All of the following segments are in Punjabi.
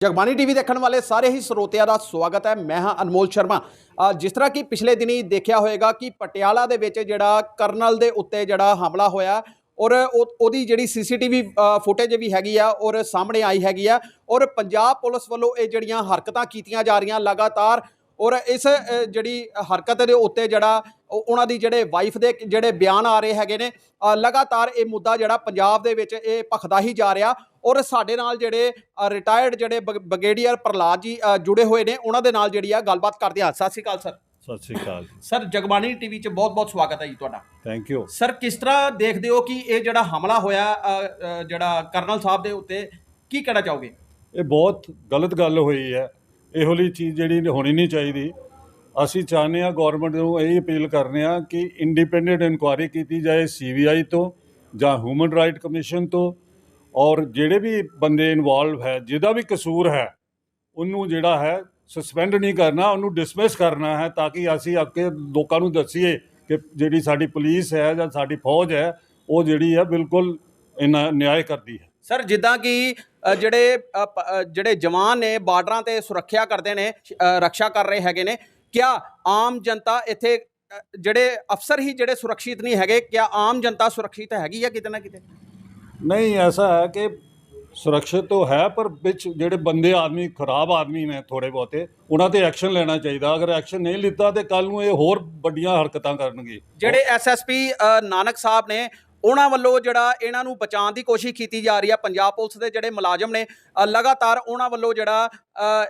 ਜਗਬਾਨੀ ਟੀਵੀ ਦੇਖਣ ਵਾਲੇ ਸਾਰੇ ਹੀ ਸਰੋਤਿਆਂ ਦਾ ਸਵਾਗਤ ਹੈ। ਮੈਂ ਹਾਂ ਅਨਮੋਲ ਸ਼ਰਮਾ। ਜਿਸ ਤਰ੍ਹਾਂ ਕਿ ਪਿਛਲੇ ਦਿਨੀ ਦੇਖਿਆ ਹੋਵੇਗਾ ਕਿ ਪਟਿਆਲਾ ਦੇ ਵਿੱਚ ਜਿਹੜਾ ਕਰਨਲ ਦੇ ਉੱਤੇ ਜਿਹੜਾ ਹਮਲਾ ਹੋਇਆ ਔਰ ਉਹ- ਉਹਦੀ ਜਿਹੜੀ ਸੀਸੀਟੀਵੀ ਫੁਟੇਜ ਵੀ ਹੈਗੀ ਆ ਔਰ ਸਾਹਮਣੇ ਆਈ ਹੈਗੀ ਆ ਔਰ ਪੰਜਾਬ ਪੁਲਿਸ ਵੱਲੋਂ ਇਹ ਜਿਹੜੀਆਂ ਹਰਕਤਾਂ ਕੀਤੀਆਂ ਜਾ ਰਹੀਆਂ ਲਗਾਤਾਰ ਔਰ ਇਸ ਜਿਹੜੀ ਹਰਕਤ ਦੇ ਉੱਤੇ ਜਿਹੜਾ ਉਹਨਾਂ ਦੀ ਜਿਹੜੇ ਵਾਈਫ ਦੇ ਜਿਹੜੇ ਬਿਆਨ ਆ ਰਹੇ ਹੈਗੇ ਨੇ। ਲਗਾਤਾਰ ਇਹ ਮੁੱਦਾ ਜਿਹੜਾ ਪੰਜਾਬ ਦੇ ਵਿੱਚ ਇਹ ਭਖਦਾ ਹੀ ਜਾ ਰਿਹਾ ਔਰ ਸਾਡੇ ਨਾਲ ਜਿਹੜੇ ਰਿਟਾਇਰਡ ਜਿਹੜੇ ਬਗ- ਬ੍ਰਿਗੇਡੀਅਰ ਪ੍ਰਹਲਾਦ ਜੀ ਜੁੜੇ ਹੋਏ ਨੇ ਉਹਨਾਂ ਦੇ ਨਾਲ ਜਿਹੜੀ ਆ ਗੱਲਬਾਤ ਕਰਦੇ ਹਾਂ। ਸਤਿ Sri Akal sir. Sat Sri Akal sir Jagbani TV 'ਚ ਬਹੁਤ-ਬਹੁਤ ਸਵਾਗਤ ਹੈ ਜੀ ਤੁਹਾਡਾ। ਥੈਂਕ ਯੂ ਸਰ ਕਿਸ ਤਰ੍ਹਾਂ ਦੇਖਦੇ ਹੋ ਕਿ ਇਹ ਜਿਹੜਾ ਹਮਲਾ ਹੋਇਆ ਜਿਹੜਾ ਕਰਨਲ ਸਾਹਿਬ ਦੇ ਉੱਤੇ ਕੀ ਕਹਿਣਾ ਚਾਹੋਗੇ? ਇਹ ਬਹੁਤ ਗਲਤ ਗੱਲ ਹੋਈ ਹੈ। ਇਹੋ ਜਿਹੀ ਚੀਜ਼ ਜਿਹੜੀ ਹੋਣੀ ਨਹੀਂ ਚਾਹੀਦੀ। ਅਸੀਂ ਚਾਹੁੰਦੇ ਹਾਂ ਗਵਰਨਮੈਂਟ ਨੂੰ ਇਹ ਅਪੀਲ ਕਰਨੇ ਆ ਕਿ ਇੰਡੀਪੈਂਡੈਂਟ ਇਨਕੁਆਇਰੀ ਕੀਤੀ ਜਾਏ ਸੀਬੀਆਈ ਤੋਂ ਜਾਂ ਹਿਊਮਨ ਰਾਈਟ ਕਮਿਸ਼ਨ ਤੋਂ। ਔਰ ਜਿਹੜੇ ਵੀ ਬੰਦੇ ਇਨਵੋਲਵ ਹੈ ਜਿਹਦਾ ਵੀ ਕਸੂਰ ਹੈ ਉਹਨੂੰ ਜਿਹੜਾ ਹੈ ਸਸਪੈਂਡ ਨਹੀਂ ਕਰਨਾ ਉਹਨੂੰ ਡਿਸਮਿਸ ਕਰਨਾ ਹੈ ਤਾਂ ਕਿ ਅਸੀਂ ਅੱਗੇ ਲੋਕਾਂ ਨੂੰ ਦੱਸੀਏ ਕਿ ਜਿਹੜੀ ਸਾਡੀ ਪੁਲਿਸ ਹੈ ਜਾਂ ਸਾਡੀ ਫੌਜ ਹੈ ਉਹ ਜਿਹੜੀ ਹੈ ਬਿਲਕੁਲ ਇਨਾ ਨਿਆਂ ਕਰਦੀ ਹੈ। ਸਰ ਜਿੱਦਾਂ ਕਿ ਜਿਹੜੇ ਜਿਹੜੇ ਜਵਾਨ ਨੇ ਬਾਰਡਰਾਂ ਤੇ ਸੁਰੱਖਿਆ ਕਰਦੇ ਨੇ ਅ, ਰੱਖਿਆ ਕਰ ਰਹੇ ਹੈਗੇ ਨੇ ਕਿਆ ਆਮ ਜਨਤਾ ਇੱਥੇ ਜਿਹੜੇ ਅਫਸਰ ਹੀ ਜਿਹੜੇ ਸੁਰੱਖਿਅਤ ਨਹੀਂ ਹੈਗੇ ਕਿਆ ਆਮ ਜਨਤਾ ਸੁਰੱਖਿਅਤ ਹੈਗੀ ਆ ਕਿਤੇ ਨਾ ਕਿਤੇ? ਨਹੀਂ, ਐਸਾ ਹੈ ਕਿ ਸੁਰੱਖਿਅਤ ਤਾਂ ਹੈ, ਪਰ ਵਿੱਚ ਜਿਹੜੇ ਬੰਦੇ ਆਦਮੀ, ਖਰਾਬ ਆਦਮੀ ਨੇ ਥੋੜੇ ਬਹੁਤੇ, ਉਹਨਾਂ ਤੇ ਐਕਸ਼ਨ ਲੈਣਾ ਚਾਹੀਦਾ। ਅਗਰ ਐਕਸ਼ਨ ਨਹੀਂ ਲਿੱਤਾ ਤੇ ਕੱਲ ਨੂੰ ਇਹ ਹੋਰ ਵੱਡੀਆਂ ਹਰਕਤਾਂ ਕਰਨਗੇ। ਜਿਹੜੇ ਐਸਐਸਪੀ ਨਾਨਕ ਸਾਹਿਬ ਨੇ, ਉਹਨਾਂ ਵੱਲੋਂ ਜਿਹੜਾ ਇਹਨਾਂ ਨੂੰ ਬਚਾਉਣ ਦੀ ਕੋਸ਼ਿਸ਼ ਕੀਤੀ ਜਾ ਰਹੀ ਹੈ ਪੰਜਾਬ ਪੁਲਿਸ ਦੇ ਜਿਹੜੇ ਮੁਲਾਜ਼ਮ ਨੇ ਲਗਾਤਾਰ ਉਹਨਾਂ ਵੱਲੋਂ ਜਿਹੜਾ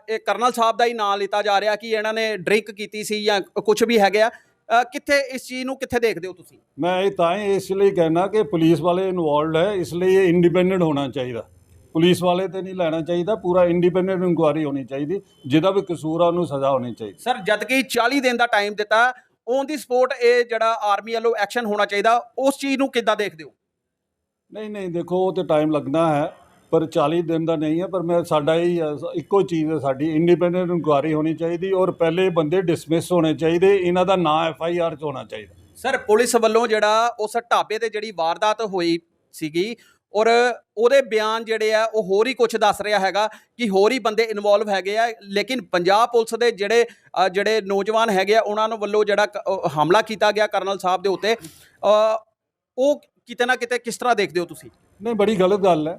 ਇਹ ਕਰਨਲ ਸਾਹਿਬ ਦਾ ਹੀ ਨਾਂ ਲਿੱਤਾ ਜਾ ਰਿਹਾ ਕਿ ਇਹਨਾਂ ਨੇ ਡਰਿੰਕ ਕੀਤੀ ਸੀ ਜਾਂ ਕੁਝ ਵੀ ਹੈਗੇ ਆ। ਕਿੱਥੇ ਇਸ ਚੀਜ਼ ਨੂੰ ਕਿੱਥੇ ਦੇਖਦੇ ਹੋ ਤੁਸੀਂ? ਮੈਂ ਇਹ ਤਾਂ ਹੀ ਇਸ ਲਈ ਕਹਿਣਾ ਕਿ ਪੁਲਿਸ ਵਾਲੇ ਇਨਵੋਲਡ ਹੈ ਇਸ ਲਈ ਇਹ ਇੰਡੀਪੈਂਡੈਂਟ ਹੋਣਾ ਚਾਹੀਦਾ। ਪੁਲਿਸ ਵਾਲੇ ਤੇ ਨਹੀਂ ਲੈਣਾ ਚਾਹੀਦਾ ਪੂਰਾ ਇੰਡੀਪੈਂਡੈਂਟ ਇਨਕੁਆਇਰੀ ਹੋਣੀ ਚਾਹੀਦੀ ਜਿਹਦਾ ਵੀ ਕਸੂਰ ਆ ਉਹਨੂੰ ਸਜ਼ਾ ਹੋਣੀ ਚਾਹੀਦੀ। ਸਰ ਜਦ ਕਿ 40 ਦਿਨ ਦਾ ਟਾਈਮ ਦਿੱਤਾ ਔਨ ਦੀ ਸਪੋਰਟ ਇਹ ਜਿਹੜਾ ਆਰਮੀ ਵੱਲੋਂ ਐਕਸ਼ਨ ਹੋਣਾ ਚਾਹੀਦਾ ਉਸ ਚੀਜ਼ ਨੂੰ ਕਿੱਦਾਂ ਦੇਖਦੇ ਹੋ? ਨਹੀਂ ਨਹੀਂ ਦੇਖੋ ਉਹ ਤੇ ਟਾਈਮ ਲੱਗਣਾ ਹੈ। ਪਰ 40 ਦਿਨ ਦਾ ਨਹੀਂ ਹੈ ਪਰ ਮੈਂ ਸਾਡਾ ਇਹ ਇੱਕੋ ਚੀਜ਼ ਹੈ ਸਾਡੀ ਇੰਡੀਪੈਂਡੈਂਟ ਇਨਕੁਆਇਰੀ ਹੋਣੀ ਚਾਹੀਦੀ ਔਰ ਪਹਿਲੇ ਬੰਦੇ ਡਿਸਮਿਸ ਹੋਣੇ ਚਾਹੀਦੇ ਇਹਨਾਂ ਦਾ ਨਾਂ ਐਫ ਆਈ ਆਰ 'ਚ ਹੋਣਾ ਚਾਹੀਦਾ। ਸਰ ਪੁਲਿਸ ਵੱਲੋਂ ਜਿਹੜਾ ਉਸ ਢਾਬੇ ਤੇ ਜਿਹੜੀ ਵਾਰਦਾਤ ਹੋਈ ਸੀਗੀ ਔਰ ਉਹਦੇ ਬਿਆਨ ਜਿਹੜੇ ਆ ਉਹ ਹੋਰ ਹੀ ਕੁਝ ਦੱਸ ਰਿਹਾ ਹੈਗਾ ਕਿ ਹੋਰ ਹੀ ਬੰਦੇ ਇਨਵੋਲਵ ਹੈਗੇ ਆ ਲੇਕਿਨ ਪੰਜਾਬ ਪੁਲਿਸ ਦੇ ਜਿਹੜੇ ਜਿਹੜੇ ਨੌਜਵਾਨ ਹੈਗੇ ਆ ਉਹਨਾਂ ਨੂੰ ਵੱਲੋਂ ਜਿਹੜਾ ਹਮਲਾ ਕੀਤਾ ਗਿਆ ਕਰਨਲ ਸਾਹਿਬ ਦੇ ਉੱਤੇ। ਉਹ ਕਿਤੇ ਨਾ ਕਿਤੇ ਕਿਸ ਤਰ੍ਹਾਂ ਦੇਖਦੇ ਹੋ ਤੁਸੀਂ? ਨਹੀਂ ਬੜੀ ਗਲਤ ਗੱਲ ਹੈ।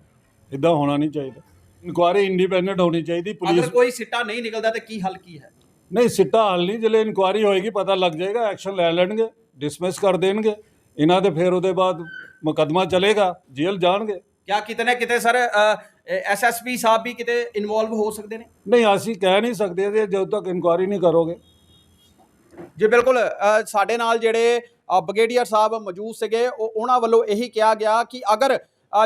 ਇਦਾਂ ਹੋਣਾ ਨਹੀਂ ਚਾਹੀਦਾ। ਇਨਕੁਆਇਰੀ ਇੰਡੀਪੈਂਡੈਂਟ ਹੋਣੀ ਚਾਹੀਦੀ ਅਗਰ ਪੁਲਿਸ ਕੋਈ ਸਿੱਟਾ ਨਹੀਂ ਨਿਕਲਦਾ ਤੇ ਕੀ ਹੱਲ ਕੀ ਹੈ? ਨਹੀਂ ਸਿੱਟਾ ਹੱਲ ਨਹੀਂ ਜਿਲੇ ਇਨਕੁਆਇਰੀ ਹੋਏਗੀ ਪਤਾ ਲੱਗ ਜਾਏਗਾ ਐਕਸ਼ਨ ਲੈ ਲੈਣਗੇ ਡਿਸਮਿਸ ਕਰ ਦੇਣਗੇ। ਇਹਨਾਂ ਦੇ ਫਿਰ ਉਹਦੇ ਬਾਅਦ ਮੁਕੱਦਮਾ ਚੱਲੇਗਾ ਜੇਲ੍ਹ ਜਾਣਗੇ। ਕਿਆ ਕਿਤੇ ਨਾ ਕਿਤੇ ਸਰ ਐਸਐਸਪੀ ਸਾਹਿਬ ਵੀ ਕਿਤੇ ਇਨਵੋਲਵ ਹੋ ਸਕਦੇ ਨੇ? ਨਹੀਂ ਅਸੀਂ ਕਹਿ ਨਹੀਂ ਸਕਦੇ ਜੇ ਜਦੋਂ ਤੱਕ ਇਨਕੁਆਇਰੀ ਨਹੀਂ ਕਰੋਗੇ। ਜੀ ਬਿਲਕੁਲ ਸਾਡੇ ਨਾਲ ਜਿਹੜੇ ਅ, ਬ੍ਰਿਗੇਡੀਅਰ ਸਾਹਿਬ ਮੌਜੂਦ ਸੀਗੇ ਉਹ ਉਹਨਾਂ ਵੱਲੋਂ ਇਹੀ ਕਿਹਾ ਗਿਆ ਕਿ ਅਗਰ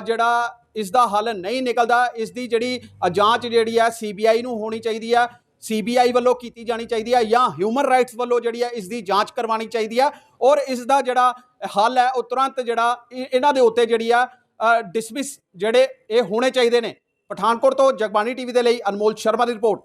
ਜਿਹੜਾ ਇਸ ਦਾ ਹੱਲ ਨਹੀਂ ਨਿਕਲਦਾ ਇਸ ਦੀ ਜਿਹੜੀ ਜਾਂਚ ਜਿਹੜੀ ਆ ਸੀਬੀਆਈ ਨੂੰ ਹੋਣੀ ਚਾਹੀਦੀ ਆ ਸੀਬੀਆਈ ਵੱਲੋਂ ਕੀਤੀ ਜਾਣੀ ਚਾਹੀਦੀ ਹੈ ਜਾਂ ਹਿਊਮਨ ਰਾਈਟਸ ਵੱਲੋਂ ਜਿਹੜੀ ਹੈ ਇਸ ਦੀ ਜਾਂਚ ਕਰਵਾਉਣੀ ਚਾਹੀਦੀ ਹੈ ਔਰ ਇਸ ਦਾ ਜਿਹੜਾ ਹੱਲ ਹੈ ਉਹ ਤੁਰੰਤ ਜਿਹੜਾ ਇ- ਇਹਨਾਂ ਦੇ ਉੱਤੇ ਜਿਹੜੀ ਆ ਡਿਸਮਿਸ ਜਿਹੜੇ ਇਹ ਹੋਣੇ ਚਾਹੀਦੇ ਨੇ। ਪਠਾਨਕੋਟ ਤੋਂ ਜਗਬਾਨੀ ਟੀਵੀ ਦੇ ਲਈ ਅਨਮੋਲ ਸ਼ਰਮਾ ਦੀ ਰਿਪੋਰਟ।